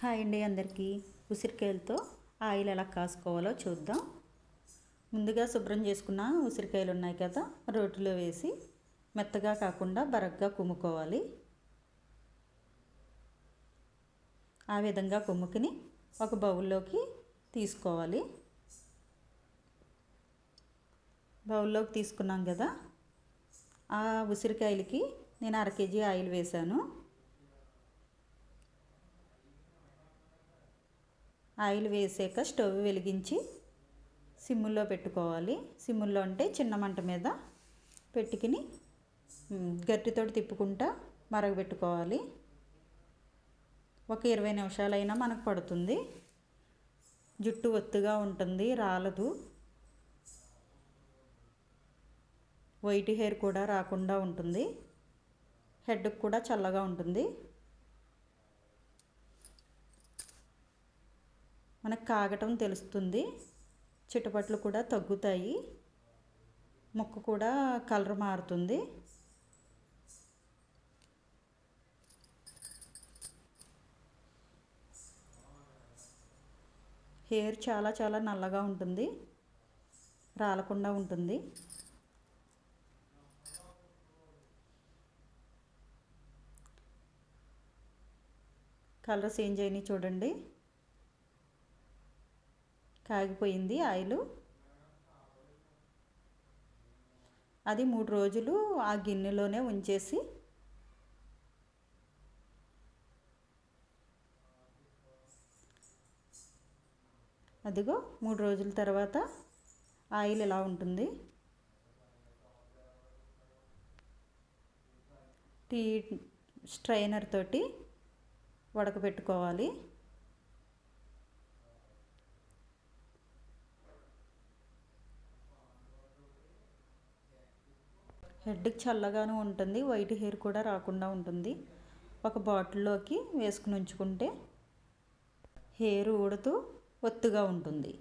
Hi అండి అందరికీ. ఉసిరికాయలతో ఆయిల్ ఎలా కాసుకోవాలో చూద్దాం. ముందుగా శుభ్రం చేసుకున్న ఉసిరికాయలు ఉన్నాయి కదా రోటిలో వేసి మెత్తగా కాకుండా బరగ్గా కుమ్ముకోవాలి. ఆ విధంగా కుమ్ముకుని ఒక బౌల్లోకి తీసుకోవాలి. బౌల్లోకి తీసుకున్నాం కదా ఆ ఉసిరికాయలకి నేను అర కేజీ ఆయిల్ వేశాను. ఆయిల్ వేసాక స్టవ్ వెలిగించి సిమ్ముల్లో పెట్టుకోవాలి. సిమ్ముల్లో అంటే చిన్న మంట మీద పెట్టుకుని గట్టితోటి తిప్పుకుంటా మరగబెట్టుకోవాలి. ఒక ఇరవై నిమిషాలైనా మనకు పడుతుంది. జుట్టు ఒత్తుగా ఉంటుంది రాలదు. వైట్ హెయిర్ కూడా రాకుండా ఉంటుంది. హెడ్కి కూడా చల్లగా ఉంటుంది. మనకు కాగటం తెలుస్తుంది. చిటపట్లు కూడా తగ్గుతాయి. మొక్క కూడా కలర్ మారుతుంది. హెయిర్ చాలా చాలా నల్లగా ఉంటుంది. రాలకుండా ఉంటుంది. కలర్ చేంజ్ అయినాయి చూడండి. కాగిపోయింది ఆయిల్. అది మూడు రోజులు ఆ గిన్నెలోనే ఉంచేసి అదిగో మూడు రోజుల తర్వాత ఆయిల్ ఎలా ఉంటుంది? టీ స్ట్రైనర్ తోటి వడకబెట్టుకోవాలి హెడ్కి చల్లగాను ఉంటుంది వైట్ హెయిర్ కూడా రాకుండా ఉంటుంది. ఒక బాటిల్లోకి వేసుకుని ఉంచుకుంటే హెయిర్ ఊడుతూ ఒత్తుగా ఉంటుంది.